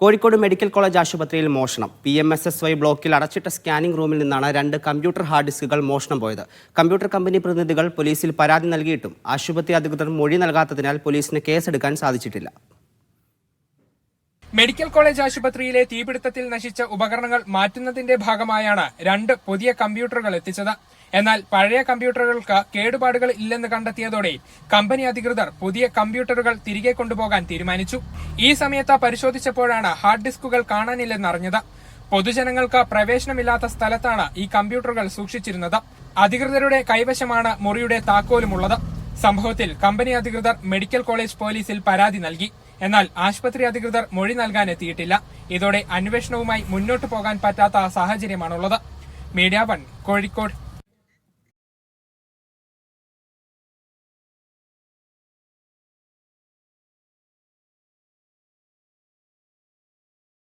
Kozhikode medical college ആശുപത്രിയിൽ മോഷണം. P M S S Y ബ്ലോക്കിൽ അടച്ചിട്ട സ്കാനിംഗ് റൂമിൽ നിന്നാണ് രണ്ട് കമ്പ്യൂട്ടർ ഹാർഡ് ഡിസ്കുകൾ മോഷണം പോയത്. കമ്പ്യൂട്ടർ കമ്പനി പ്രതിനിധികൾ പോലീസിൽ പരാതി നൽകിയിട്ടും ആശുപത്രി അധികൃതർ മൊഴി നൽകാത്തതിനാൽ പോലീസിന് കേസെടുക്കാൻ സാധിച്ചിട്ടില്ല. മെഡിക്കൽ കോളേജ് ആശുപത്രിയിലെ തീപിടുത്തത്തിൽ നശിച്ച ഉപകരണങ്ങൾ മാറ്റുന്നതിന്റെ ഭാഗമായാണ് രണ്ട് പുതിയ കമ്പ്യൂട്ടറുകൾ എത്തിച്ചത്. എന്നാൽ പഴയ കമ്പ്യൂട്ടറുകൾക്ക് കേടുപാടുകൾ ഇല്ലെന്ന് കണ്ടെത്തിയതോടെ കമ്പനി അധികൃതർ പുതിയ കമ്പ്യൂട്ടറുകൾ തിരികെ കൊണ്ടുപോകാൻ തീരുമാനിച്ചു. ഈ സമയത്ത് പരിശോധിച്ചപ്പോഴാണ് ഹാർഡ് ഡിസ്കുകൾ കാണാനില്ലെന്ന് അറിഞ്ഞത് പൊതുജനങ്ങൾക്ക് പ്രവേശനമില്ലാത്ത സ്ഥലത്താണ് ഈ കമ്പ്യൂട്ടറുകൾ സൂക്ഷിച്ചിരുന്നത്. അധികൃതരുടെ കൈവശമാണ് മുറിയുടെ താക്കോലുമുള്ളത്. സംഭവത്തിൽ കമ്പനി അധികൃതർ മെഡിക്കൽ കോളേജ് പോലീസിൽ പരാതി നൽകി. എന്നാൽ ആശുപത്രി അധികൃതർ മൊഴി നൽകാൻ എത്തിയിട്ടില്ല. ഇതോടെ അന്വേഷണവുമായി മുന്നോട്ടു പോകാൻ പറ്റാത്ത സാഹചര്യമാണുള്ളത്. Media one Kozhikode.